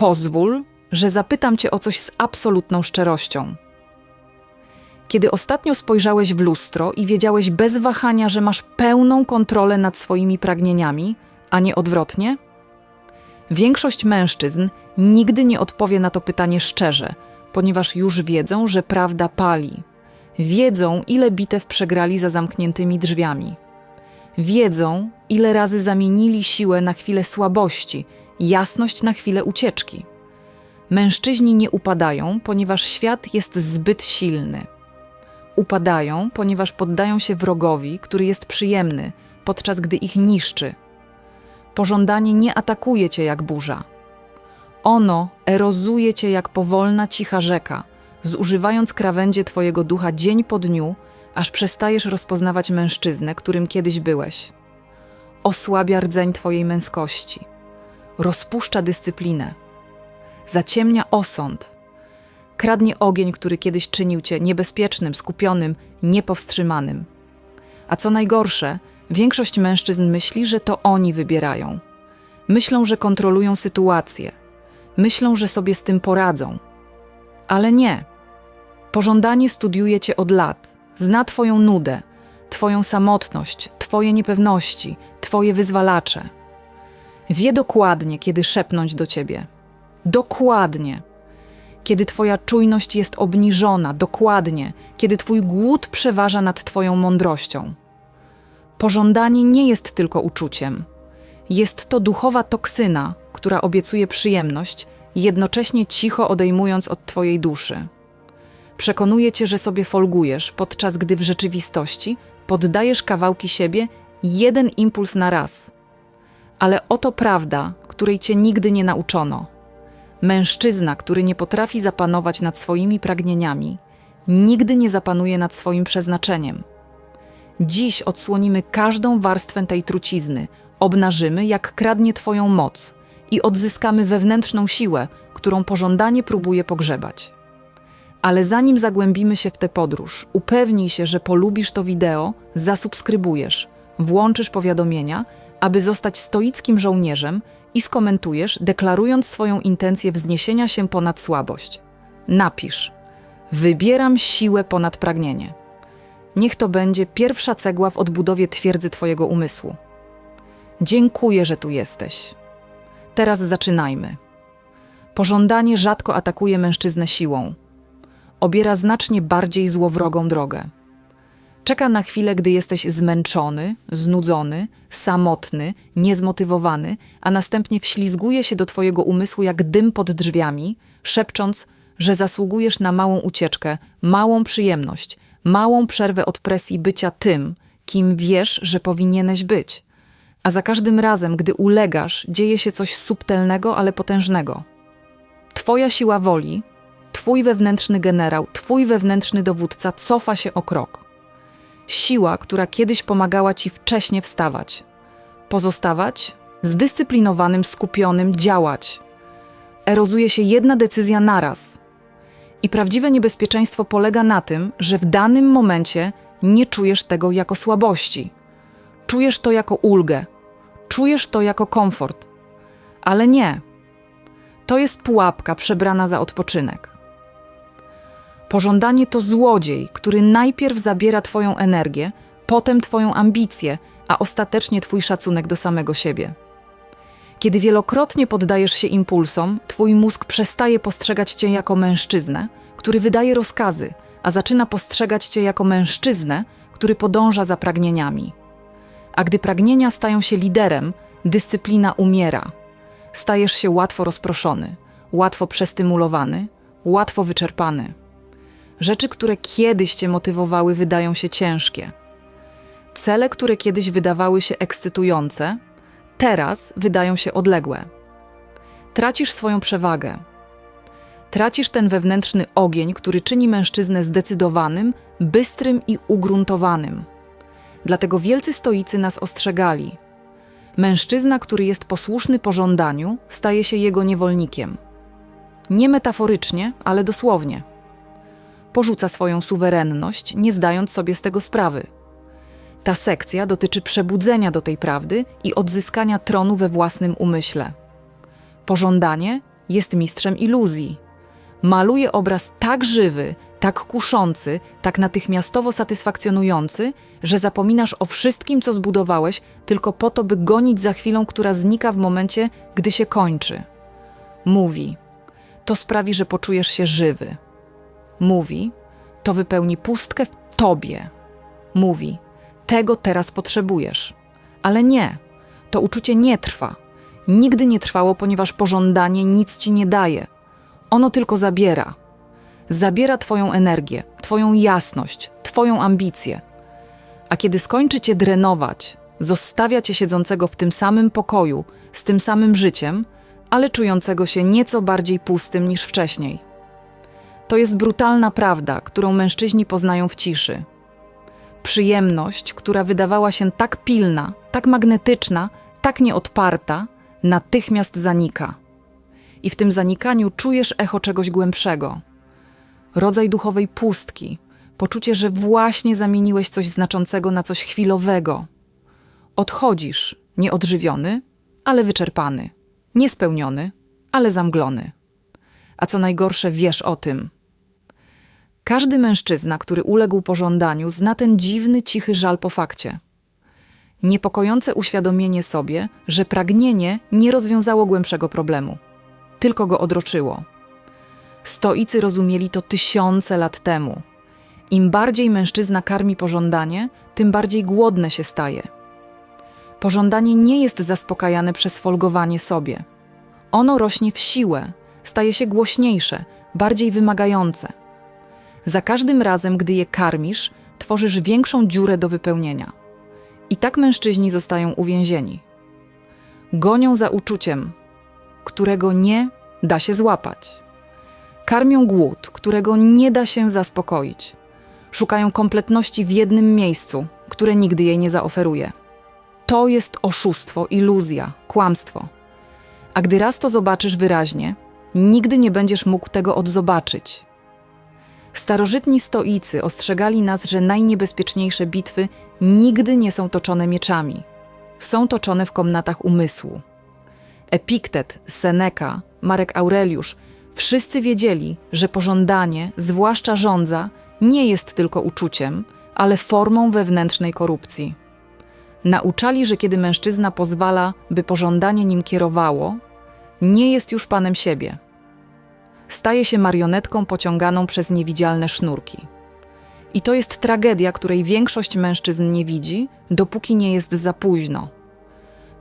Pozwól, że zapytam cię o coś z absolutną szczerością. Kiedy ostatnio spojrzałeś w lustro i wiedziałeś bez wahania, że masz pełną kontrolę nad swoimi pragnieniami, a nie odwrotnie? Większość mężczyzn nigdy nie odpowie na to pytanie szczerze, ponieważ już wiedzą, że prawda pali. Wiedzą, ile bitew przegrali za zamkniętymi drzwiami. Wiedzą, ile razy zamienili siłę na chwilę słabości, jasność na chwilę ucieczki. Mężczyźni nie upadają, ponieważ świat jest zbyt silny. Upadają, ponieważ poddają się wrogowi, który jest przyjemny, podczas gdy ich niszczy. Pożądanie nie atakuje cię jak burza. Ono erozuje cię jak powolna, cicha rzeka, zużywając krawędzie twojego ducha dzień po dniu, aż przestajesz rozpoznawać mężczyznę, którym kiedyś byłeś. Osłabia rdzeń twojej męskości, rozpuszcza dyscyplinę, zaciemnia osąd, kradnie ogień, który kiedyś czynił cię niebezpiecznym, skupionym, niepowstrzymanym. A co najgorsze, większość mężczyzn myśli, że to oni wybierają. Myślą, że kontrolują sytuację. Myślą, że sobie z tym poradzą. Ale nie. Pożądanie studiuje cię od lat. Zna twoją nudę, twoją samotność, twoje niepewności, twoje wyzwalacze. Wie dokładnie, kiedy szepnąć do ciebie. Dokładnie. Kiedy twoja czujność jest obniżona, dokładnie, kiedy twój głód przeważa nad twoją mądrością. Pożądanie nie jest tylko uczuciem. Jest to duchowa toksyna, która obiecuje przyjemność, jednocześnie cicho odejmując od twojej duszy. Przekonuje cię, że sobie folgujesz, podczas gdy w rzeczywistości poddajesz kawałki siebie jeden impuls na raz. Ale oto prawda, której cię nigdy nie nauczono. Mężczyzna, który nie potrafi zapanować nad swoimi pragnieniami, nigdy nie zapanuje nad swoim przeznaczeniem. Dziś odsłonimy każdą warstwę tej trucizny, obnażymy, jak kradnie Twoją moc i odzyskamy wewnętrzną siłę, którą pożądanie próbuje pogrzebać. Ale zanim zagłębimy się w tę podróż, upewnij się, że polubisz to wideo, zasubskrybujesz, włączysz powiadomienia, aby zostać stoickim żołnierzem i skomentujesz, deklarując swoją intencję wzniesienia się ponad słabość. Napisz: Wybieram siłę ponad pragnienie. Niech to będzie pierwsza cegła w odbudowie twierdzy Twojego umysłu. Dziękuję, że tu jesteś. Teraz zaczynajmy. Pożądanie rzadko atakuje mężczyznę siłą. Obiera znacznie bardziej złowrogą drogę. Czeka na chwilę, gdy jesteś zmęczony, znudzony, samotny, niezmotywowany, a następnie wślizguje się do twojego umysłu jak dym pod drzwiami, szepcząc, że zasługujesz na małą ucieczkę, małą przyjemność, małą przerwę od presji bycia tym, kim wiesz, że powinieneś być. A za każdym razem, gdy ulegasz, dzieje się coś subtelnego, ale potężnego. Twoja siła woli, twój wewnętrzny generał, twój wewnętrzny dowódca cofa się o krok. Siła, która kiedyś pomagała ci wcześnie wstawać. Pozostawać, zdyscyplinowanym, skupionym, działać. Erozuje się jedna decyzja naraz. I prawdziwe niebezpieczeństwo polega na tym, że w danym momencie nie czujesz tego jako słabości. Czujesz to jako ulgę. Czujesz to jako komfort. Ale nie. To jest pułapka przebrana za odpoczynek. Pożądanie to złodziej, który najpierw zabiera Twoją energię, potem Twoją ambicję, a ostatecznie Twój szacunek do samego siebie. Kiedy wielokrotnie poddajesz się impulsom, Twój mózg przestaje postrzegać Cię jako mężczyznę, który wydaje rozkazy, a zaczyna postrzegać Cię jako mężczyznę, który podąża za pragnieniami. A gdy pragnienia stają się liderem, dyscyplina umiera. Stajesz się łatwo rozproszony, łatwo przestymulowany, łatwo wyczerpany. Rzeczy, które kiedyś cię motywowały, wydają się ciężkie. Cele, które kiedyś wydawały się ekscytujące, teraz wydają się odległe. Tracisz swoją przewagę. Tracisz ten wewnętrzny ogień, który czyni mężczyznę zdecydowanym, bystrym i ugruntowanym. Dlatego wielcy stoicy nas ostrzegali. Mężczyzna, który jest posłuszny pożądaniu, staje się jego niewolnikiem. Nie metaforycznie, ale dosłownie porzuca swoją suwerenność, nie zdając sobie z tego sprawy. Ta sekcja dotyczy przebudzenia do tej prawdy i odzyskania tronu we własnym umyśle. Pożądanie jest mistrzem iluzji. Maluje obraz tak żywy, tak kuszący, tak natychmiastowo satysfakcjonujący, że zapominasz o wszystkim, co zbudowałeś, tylko po to, by gonić za chwilą, która znika w momencie, gdy się kończy. Mówi: To sprawi, że poczujesz się żywy. Mówi: To wypełni pustkę w tobie. Mówi: Tego teraz potrzebujesz. Ale nie, to uczucie nie trwa. Nigdy nie trwało, ponieważ pożądanie nic ci nie daje. Ono tylko zabiera. Zabiera Twoją energię, Twoją jasność, Twoją ambicję. A kiedy skończy Cię drenować, zostawia Cię siedzącego w tym samym pokoju, z tym samym życiem, ale czującego się nieco bardziej pustym niż wcześniej. To jest brutalna prawda, którą mężczyźni poznają w ciszy. Przyjemność, która wydawała się tak pilna, tak magnetyczna, tak nieodparta, natychmiast zanika. I w tym zanikaniu czujesz echo czegoś głębszego. Rodzaj duchowej pustki, poczucie, że właśnie zamieniłeś coś znaczącego na coś chwilowego. Odchodzisz, nieodżywiony, ale wyczerpany, niespełniony, ale zamglony. A co najgorsze, wiesz o tym. Każdy mężczyzna, który uległ pożądaniu, zna ten dziwny, cichy żal po fakcie. Niepokojące uświadomienie sobie, że pragnienie nie rozwiązało głębszego problemu, tylko go odroczyło. Stoicy rozumieli to tysiące lat temu. Im bardziej mężczyzna karmi pożądanie, tym bardziej głodne się staje. Pożądanie nie jest zaspokajane przez folgowanie sobie. Ono rośnie w siłę, staje się głośniejsze, bardziej wymagające. Za każdym razem, gdy je karmisz, tworzysz większą dziurę do wypełnienia. I tak mężczyźni zostają uwięzieni. Gonią za uczuciem, którego nie da się złapać. Karmią głód, którego nie da się zaspokoić. Szukają kompletności w jednym miejscu, które nigdy jej nie zaoferuje. To jest oszustwo, iluzja, kłamstwo. A gdy raz to zobaczysz wyraźnie, nigdy nie będziesz mógł tego odzobaczyć. Starożytni stoicy ostrzegali nas, że najniebezpieczniejsze bitwy nigdy nie są toczone mieczami. Są toczone w komnatach umysłu. Epiktet, Seneca, Marek Aureliusz wszyscy wiedzieli, że pożądanie, zwłaszcza żądza, nie jest tylko uczuciem, ale formą wewnętrznej korupcji. Nauczali, że kiedy mężczyzna pozwala, by pożądanie nim kierowało, nie jest już panem siebie. Staje się marionetką pociąganą przez niewidzialne sznurki. I to jest tragedia, której większość mężczyzn nie widzi, dopóki nie jest za późno.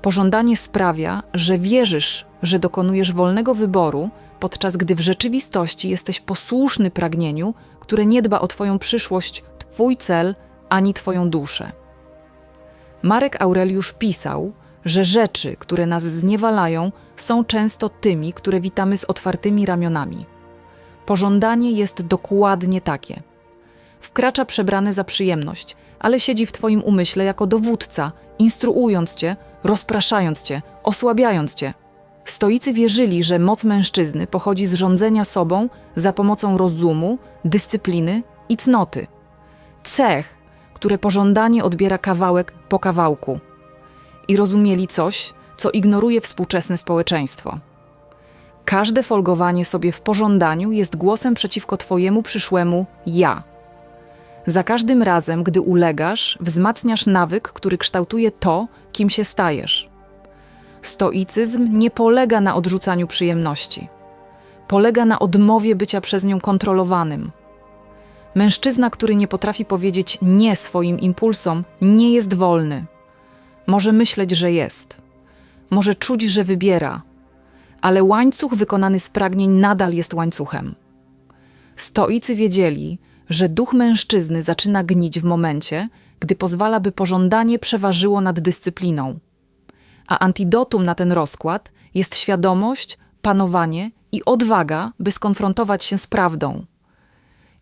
Pożądanie sprawia, że wierzysz, że dokonujesz wolnego wyboru, podczas gdy w rzeczywistości jesteś posłuszny pragnieniu, które nie dba o Twoją przyszłość, Twój cel ani Twoją duszę. Marek Aureliusz pisał, że rzeczy, które nas zniewalają, są często tymi, które witamy z otwartymi ramionami. Pożądanie jest dokładnie takie. Wkracza przebrany za przyjemność, ale siedzi w Twoim umyśle jako dowódca, instruując Cię, rozpraszając Cię, osłabiając Cię. Stoicy wierzyli, że moc mężczyzny pochodzi z rządzenia sobą za pomocą rozumu, dyscypliny i cnoty. Cech, które pożądanie odbiera kawałek po kawałku. I rozumieli coś, co ignoruje współczesne społeczeństwo. Każde folgowanie sobie w pożądaniu jest głosem przeciwko Twojemu przyszłemu ja. Za każdym razem, gdy ulegasz, wzmacniasz nawyk, który kształtuje to, kim się stajesz. Stoicyzm nie polega na odrzucaniu przyjemności. Polega na odmowie bycia przez nią kontrolowanym. Mężczyzna, który nie potrafi powiedzieć nie swoim impulsom, nie jest wolny. Może myśleć, że jest. Może czuć, że wybiera. Ale łańcuch wykonany z pragnień nadal jest łańcuchem. Stoicy wiedzieli, że duch mężczyzny zaczyna gnić w momencie, gdy pozwala, by pożądanie przeważyło nad dyscypliną. A antidotum na ten rozkład jest świadomość, panowanie i odwaga, by skonfrontować się z prawdą.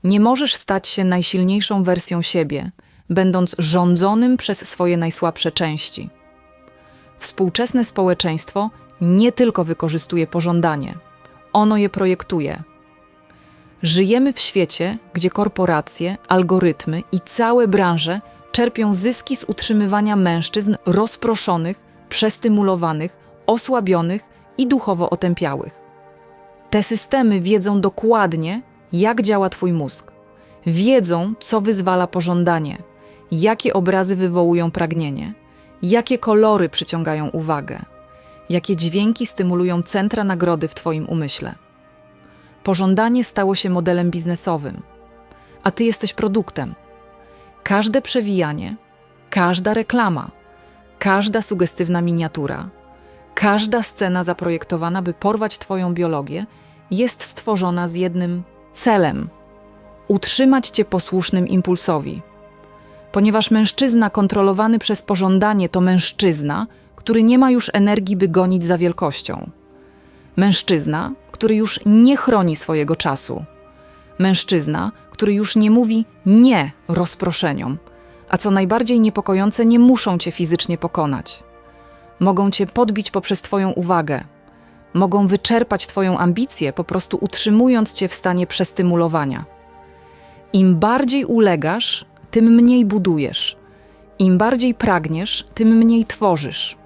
Nie możesz stać się najsilniejszą wersją siebie, będąc rządzonym przez swoje najsłabsze części. Współczesne społeczeństwo nie tylko wykorzystuje pożądanie, ono je projektuje. Żyjemy w świecie, gdzie korporacje, algorytmy i całe branże czerpią zyski z utrzymywania mężczyzn rozproszonych, przestymulowanych, osłabionych i duchowo otępiałych. Te systemy wiedzą dokładnie, jak działa Twój mózg. Wiedzą, co wyzwala pożądanie, jakie obrazy wywołują pragnienie, jakie kolory przyciągają uwagę, jakie dźwięki stymulują centra nagrody w Twoim umyśle. Pożądanie stało się modelem biznesowym, a Ty jesteś produktem. Każde przewijanie, każda reklama, każda sugestywna miniatura, każda scena zaprojektowana, by porwać Twoją biologię, jest stworzona z jednym celem utrzymać Cię posłusznym impulsowi. Ponieważ mężczyzna kontrolowany przez pożądanie to mężczyzna, który nie ma już energii, by gonić za wielkością. Mężczyzna, który już nie chroni swojego czasu. Mężczyzna, który już nie mówi nie rozproszeniom, a co najbardziej niepokojące, nie muszą cię fizycznie pokonać. Mogą cię podbić poprzez Twoją uwagę. Mogą wyczerpać Twoją ambicję, po prostu utrzymując cię w stanie przestymulowania. Im bardziej ulegasz, tym mniej budujesz. Im bardziej pragniesz, tym mniej tworzysz.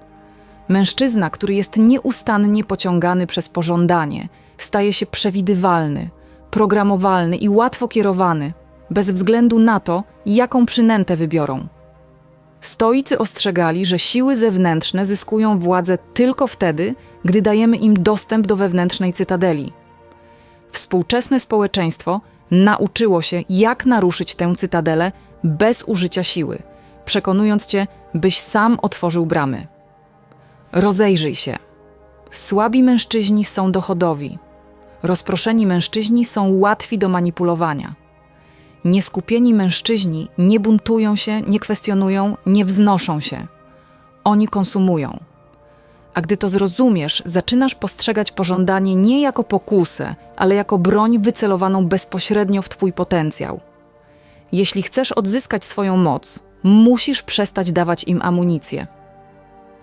Mężczyzna, który jest nieustannie pociągany przez pożądanie, staje się przewidywalny, programowalny i łatwo kierowany, bez względu na to, jaką przynętę wybiorą. Stoicy ostrzegali, że siły zewnętrzne zyskują władzę tylko wtedy, gdy dajemy im dostęp do wewnętrznej cytadeli. Współczesne społeczeństwo nauczyło się, jak naruszyć tę cytadelę bez użycia siły, przekonując cię, byś sam otworzył bramy. Rozejrzyj się. Słabi mężczyźni są dochodowi. Rozproszeni mężczyźni są łatwi do manipulowania. Nieskupieni mężczyźni nie buntują się, nie kwestionują, nie wznoszą się. Oni konsumują. A gdy to zrozumiesz, zaczynasz postrzegać pożądanie nie jako pokusę, ale jako broń wycelowaną bezpośrednio w Twój potencjał. Jeśli chcesz odzyskać swoją moc, musisz przestać dawać im amunicję.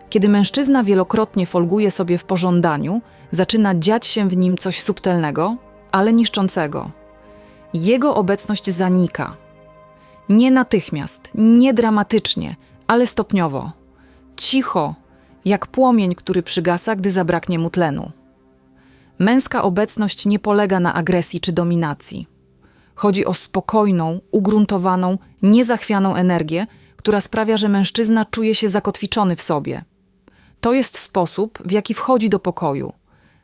Kiedy mężczyzna wielokrotnie folguje sobie w pożądaniu, zaczyna dziać się w nim coś subtelnego, ale niszczącego. Jego obecność zanika. Nie natychmiast, nie dramatycznie, ale stopniowo. Cicho, jak płomień, który przygasa, gdy zabraknie mu tlenu. Męska obecność nie polega na agresji czy dominacji. Chodzi o spokojną, ugruntowaną, niezachwianą energię, która sprawia, że mężczyzna czuje się zakotwiczony w sobie. To jest sposób, w jaki wchodzi do pokoju,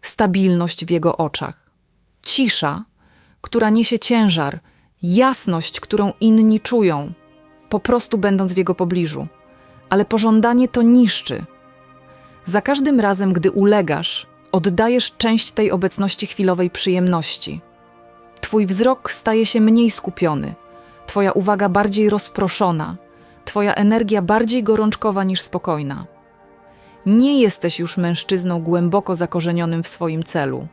stabilność w jego oczach, cisza, która niesie ciężar, jasność, którą inni czują, po prostu będąc w jego pobliżu. Ale pożądanie to niszczy. Za każdym razem, gdy ulegasz, oddajesz część tej obecności chwilowej przyjemności. Twój wzrok staje się mniej skupiony, Twoja uwaga bardziej rozproszona, Twoja energia bardziej gorączkowa niż spokojna. Nie jesteś już mężczyzną głęboko zakorzenionym w swoim celu.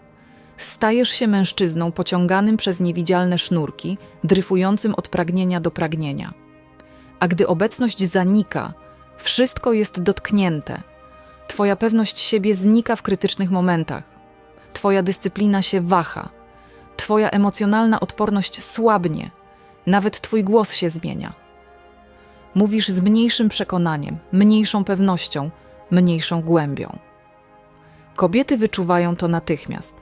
Stajesz się mężczyzną pociąganym przez niewidzialne sznurki, dryfującym od pragnienia do pragnienia. A gdy obecność zanika, wszystko jest dotknięte. Twoja pewność siebie znika w krytycznych momentach. Twoja dyscyplina się waha. Twoja emocjonalna odporność słabnie. Nawet Twój głos się zmienia. Mówisz z mniejszym przekonaniem, mniejszą pewnością, mniejszą głębią. Kobiety wyczuwają to natychmiast.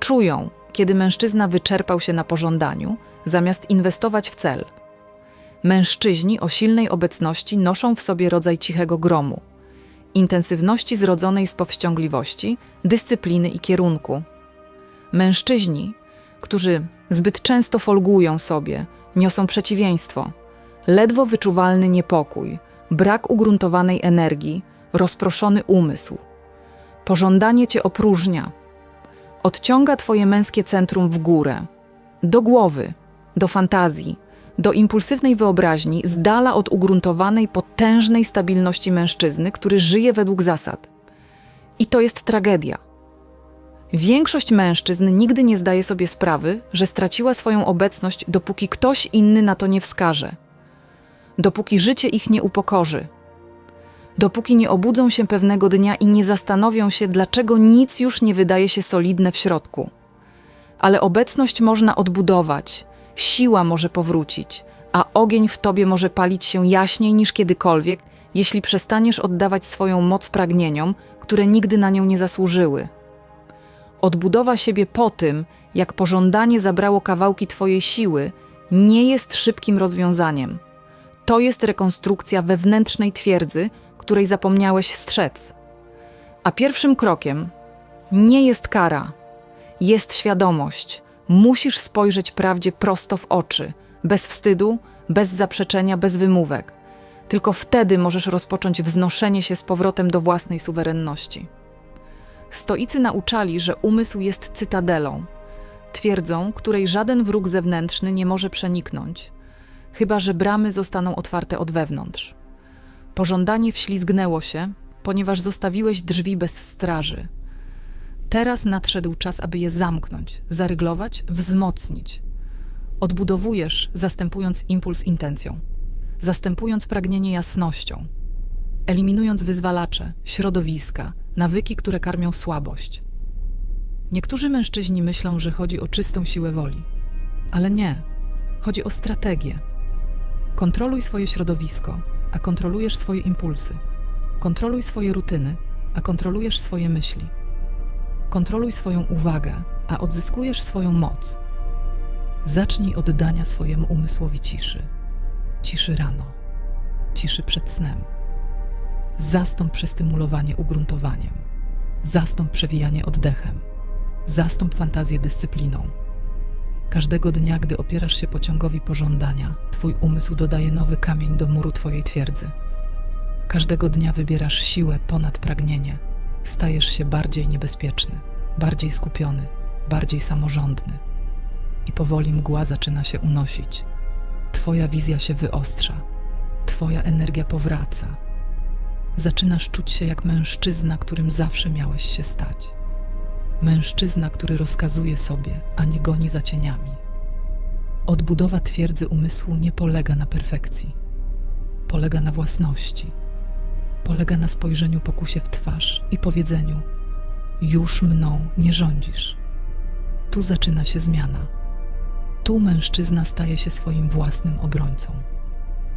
Czują, kiedy mężczyzna wyczerpał się na pożądaniu, zamiast inwestować w cel. Mężczyźni o silnej obecności noszą w sobie rodzaj cichego gromu, intensywności zrodzonej z powściągliwości, dyscypliny i kierunku. Mężczyźni, którzy zbyt często folgują sobie, niosą przeciwieństwo, ledwo wyczuwalny niepokój, brak ugruntowanej energii, rozproszony umysł. Pożądanie cię opróżnia. Odciąga twoje męskie centrum w górę, do głowy, do fantazji, do impulsywnej wyobraźni, z dala od ugruntowanej, potężnej stabilności mężczyzny, który żyje według zasad. I to jest tragedia. Większość mężczyzn nigdy nie zdaje sobie sprawy, że straciła swoją obecność, dopóki ktoś inny na to nie wskaże, dopóki życie ich nie upokorzy, dopóki nie obudzą się pewnego dnia i nie zastanowią się, dlaczego nic już nie wydaje się solidne w środku. Ale obecność można odbudować, siła może powrócić, a ogień w tobie może palić się jaśniej niż kiedykolwiek, jeśli przestaniesz oddawać swoją moc pragnieniom, które nigdy na nią nie zasłużyły. Odbudowa siebie po tym, jak pożądanie zabrało kawałki twojej siły, nie jest szybkim rozwiązaniem. To jest rekonstrukcja wewnętrznej twierdzy, której zapomniałeś strzec. A pierwszym krokiem nie jest kara, jest świadomość. Musisz spojrzeć prawdzie prosto w oczy, bez wstydu, bez zaprzeczenia, bez wymówek. Tylko wtedy możesz rozpocząć wznoszenie się z powrotem do własnej suwerenności. Stoicy nauczali, że umysł jest cytadelą, twierdzą, której żaden wróg zewnętrzny nie może przeniknąć, chyba że bramy zostaną otwarte od wewnątrz. Pożądanie wślizgnęło się, ponieważ zostawiłeś drzwi bez straży. Teraz nadszedł czas, aby je zamknąć, zaryglować, wzmocnić. Odbudowujesz, zastępując impuls intencją, zastępując pragnienie jasnością, eliminując wyzwalacze, środowiska, nawyki, które karmią słabość. Niektórzy mężczyźni myślą, że chodzi o czystą siłę woli, ale nie. Chodzi o strategię. Kontroluj swoje środowisko, a kontrolujesz swoje impulsy. Kontroluj swoje rutyny, a kontrolujesz swoje myśli. Kontroluj swoją uwagę, a odzyskujesz swoją moc. Zacznij od dania swojemu umysłowi ciszy. Ciszy rano, ciszy przed snem. Zastąp przestymulowanie ugruntowaniem. Zastąp przewijanie oddechem. Zastąp fantazję dyscypliną. Każdego dnia, gdy opierasz się pociągowi pożądania, twój umysł dodaje nowy kamień do muru twojej twierdzy. Każdego dnia wybierasz siłę ponad pragnienie. Stajesz się bardziej niebezpieczny, bardziej skupiony, bardziej samorządny. I powoli mgła zaczyna się unosić. Twoja wizja się wyostrza, twoja energia powraca. Zaczynasz czuć się jak mężczyzna, którym zawsze miałeś się stać. Mężczyzna, który rozkazuje sobie, a nie goni za cieniami. Odbudowa twierdzy umysłu nie polega na perfekcji. Polega na własności. Polega na spojrzeniu pokusie w twarz i powiedzeniu: Już mną nie rządzisz. Tu zaczyna się zmiana. Tu mężczyzna staje się swoim własnym obrońcą.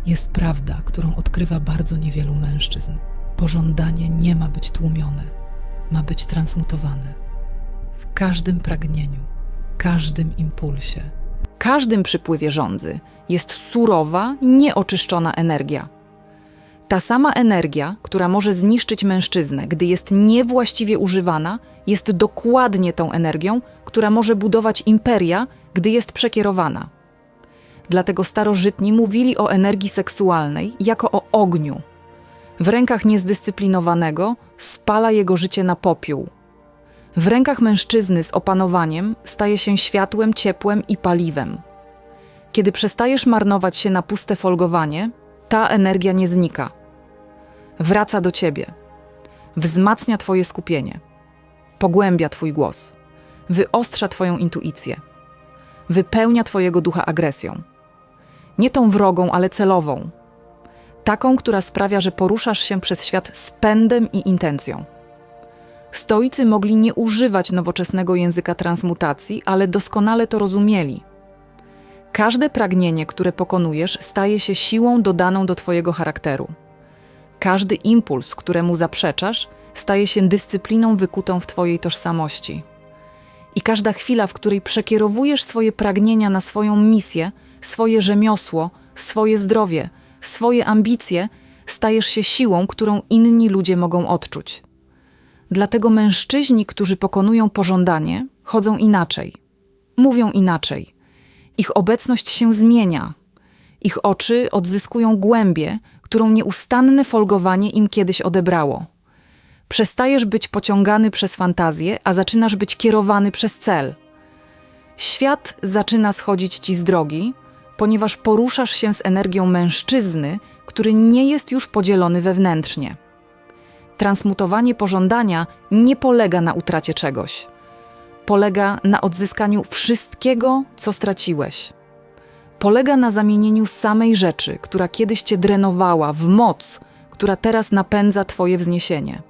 Jest prawda, którą odkrywa bardzo niewielu mężczyzn. Pożądanie nie ma być tłumione, ma być transmutowane. W każdym pragnieniu, każdym impulsie, każdym przypływie żądzy jest surowa, nieoczyszczona energia. Ta sama energia, która może zniszczyć mężczyznę, gdy jest niewłaściwie używana, jest dokładnie tą energią, która może budować imperia, gdy jest przekierowana. Dlatego starożytni mówili o energii seksualnej jako o ogniu. W rękach niezdyscyplinowanego spala jego życie na popiół. W rękach mężczyzny z opanowaniem staje się światłem, ciepłem i paliwem. Kiedy przestajesz marnować się na puste folgowanie, ta energia nie znika. Wraca do ciebie. Wzmacnia twoje skupienie. Pogłębia twój głos. Wyostrza twoją intuicję. Wypełnia twojego ducha agresją. Nie tą wrogą, ale celową. Taką, która sprawia, że poruszasz się przez świat z pędem i intencją. Stoicy mogli nie używać nowoczesnego języka transmutacji, ale doskonale to rozumieli. Każde pragnienie, które pokonujesz, staje się siłą dodaną do Twojego charakteru. Każdy impuls, któremu zaprzeczasz, staje się dyscypliną wykutą w Twojej tożsamości. I każda chwila, w której przekierowujesz swoje pragnienia na swoją misję, swoje rzemiosło, swoje zdrowie, swoje ambicje, stajesz się siłą, którą inni ludzie mogą odczuć. Dlatego mężczyźni, którzy pokonują pożądanie, chodzą inaczej, mówią inaczej. Ich obecność się zmienia. Ich oczy odzyskują głębię, którą nieustanne folgowanie im kiedyś odebrało. Przestajesz być pociągany przez fantazję, a zaczynasz być kierowany przez cel. Świat zaczyna schodzić ci z drogi, ponieważ poruszasz się z energią mężczyzny, który nie jest już podzielony wewnętrznie. Transmutowanie pożądania nie polega na utracie czegoś. Polega na odzyskaniu wszystkiego, co straciłeś. Polega na zamienieniu samej rzeczy, która kiedyś cię drenowała, w moc, która teraz napędza twoje wzniesienie.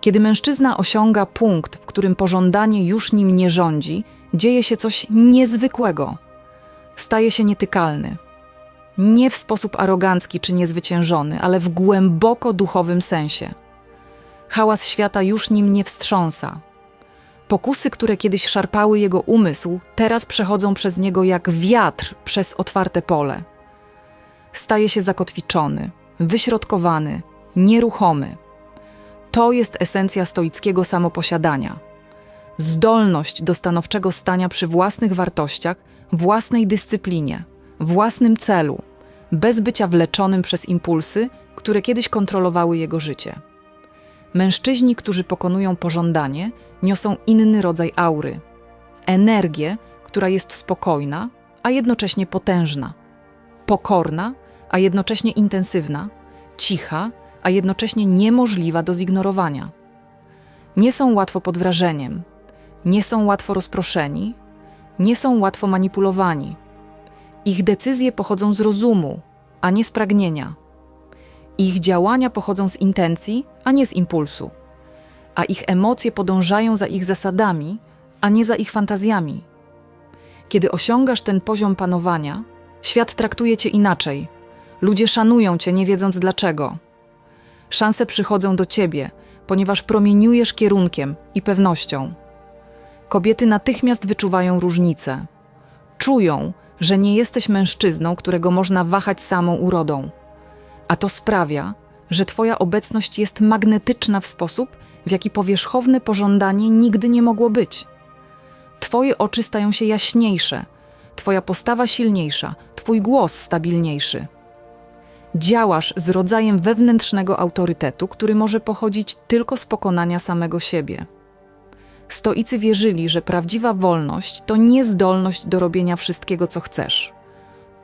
Kiedy mężczyzna osiąga punkt, w którym pożądanie już nim nie rządzi, dzieje się coś niezwykłego. Staje się nietykalny. Nie w sposób arogancki czy niezwyciężony, ale w głęboko duchowym sensie. Hałas świata już nim nie wstrząsa. Pokusy, które kiedyś szarpały jego umysł, teraz przechodzą przez niego jak wiatr przez otwarte pole. Staje się zakotwiczony, wyśrodkowany, nieruchomy. To jest esencja stoickiego samoposiadania. Zdolność do stanowczego stania przy własnych wartościach, własnej dyscyplinie, własnym celu, bez bycia wleczonym przez impulsy, które kiedyś kontrolowały jego życie. Mężczyźni, którzy pokonują pożądanie, niosą inny rodzaj aury energię, która jest spokojna, a jednocześnie potężna, pokorna, a jednocześnie intensywna, cicha, a jednocześnie niemożliwa do zignorowania. Nie są łatwo pod wrażeniem, nie są łatwo rozproszeni, nie są łatwo manipulowani. Ich decyzje pochodzą z rozumu, a nie z pragnienia. Ich działania pochodzą z intencji, a nie z impulsu. A ich emocje podążają za ich zasadami, a nie za ich fantazjami. Kiedy osiągasz ten poziom panowania, świat traktuje cię inaczej. Ludzie szanują cię, nie wiedząc dlaczego. Szanse przychodzą do ciebie, ponieważ promieniujesz kierunkiem i pewnością. Kobiety natychmiast wyczuwają różnicę. Czują, że nie jesteś mężczyzną, którego można wahać samą urodą. A to sprawia, że Twoja obecność jest magnetyczna w sposób, w jaki powierzchowne pożądanie nigdy nie mogło być. Twoje oczy stają się jaśniejsze, Twoja postawa silniejsza, Twój głos stabilniejszy. Działasz z rodzajem wewnętrznego autorytetu, który może pochodzić tylko z pokonania samego siebie. Stoicy wierzyli, że prawdziwa wolność to nie zdolność do robienia wszystkiego, co chcesz.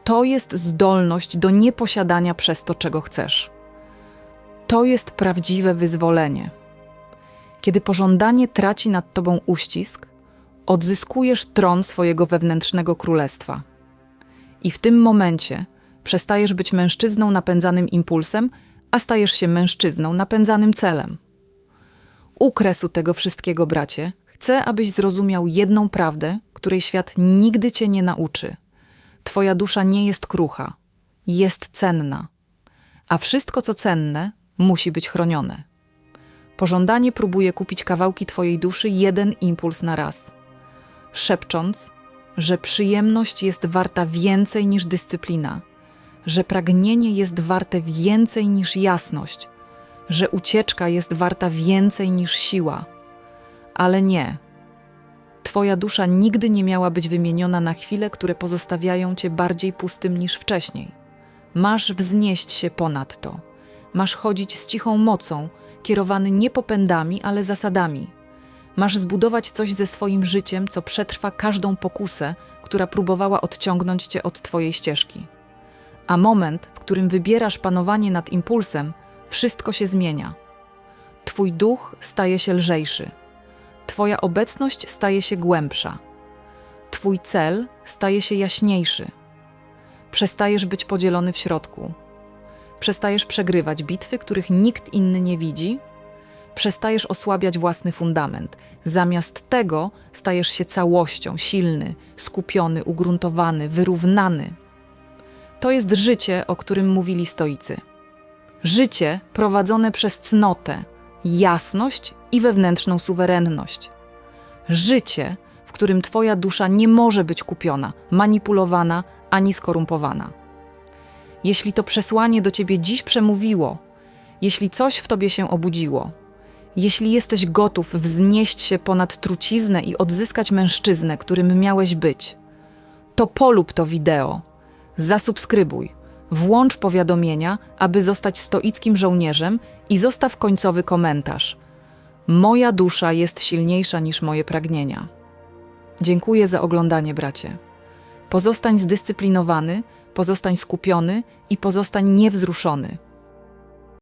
To jest zdolność do nieposiadania przez to, czego chcesz. To jest prawdziwe wyzwolenie. Kiedy pożądanie traci nad tobą uścisk, odzyskujesz tron swojego wewnętrznego królestwa. I w tym momencie przestajesz być mężczyzną napędzanym impulsem, a stajesz się mężczyzną napędzanym celem. U kresu tego wszystkiego, bracie, chcę, abyś zrozumiał jedną prawdę, której świat nigdy cię nie nauczy. Twoja dusza nie jest krucha, jest cenna, a wszystko, co cenne, musi być chronione. Pożądanie próbuje kupić kawałki Twojej duszy jeden impuls na raz, szepcząc, że przyjemność jest warta więcej niż dyscyplina, że pragnienie jest warte więcej niż jasność, że ucieczka jest warta więcej niż siła. Ale nie. Twoja dusza nigdy nie miała być wymieniona na chwile, które pozostawiają cię bardziej pustym niż wcześniej. Masz wznieść się ponad to. Masz chodzić z cichą mocą, kierowany nie popędami, ale zasadami. Masz zbudować coś ze swoim życiem, co przetrwa każdą pokusę, która próbowała odciągnąć cię od twojej ścieżki. A moment, w którym wybierasz panowanie nad impulsem, wszystko się zmienia. Twój duch staje się lżejszy. Twoja obecność staje się głębsza. Twój cel staje się jaśniejszy. Przestajesz być podzielony w środku. Przestajesz przegrywać bitwy, których nikt inny nie widzi. Przestajesz osłabiać własny fundament. Zamiast tego stajesz się całością, silny, skupiony, ugruntowany, wyrównany. To jest życie, o którym mówili stoicy. Życie prowadzone przez cnotę, jasność i wewnętrzną suwerenność. Życie, w którym Twoja dusza nie może być kupiona, manipulowana ani skorumpowana. Jeśli to przesłanie do Ciebie dziś przemówiło, jeśli coś w Tobie się obudziło, jeśli jesteś gotów wznieść się ponad truciznę i odzyskać mężczyznę, którym miałeś być, to polub to wideo, zasubskrybuj, włącz powiadomienia, aby zostać stoickim żołnierzem i zostaw końcowy komentarz. Moja dusza jest silniejsza niż moje pragnienia. Dziękuję za oglądanie, bracie. Pozostań zdyscyplinowany, pozostań skupiony i pozostań niewzruszony.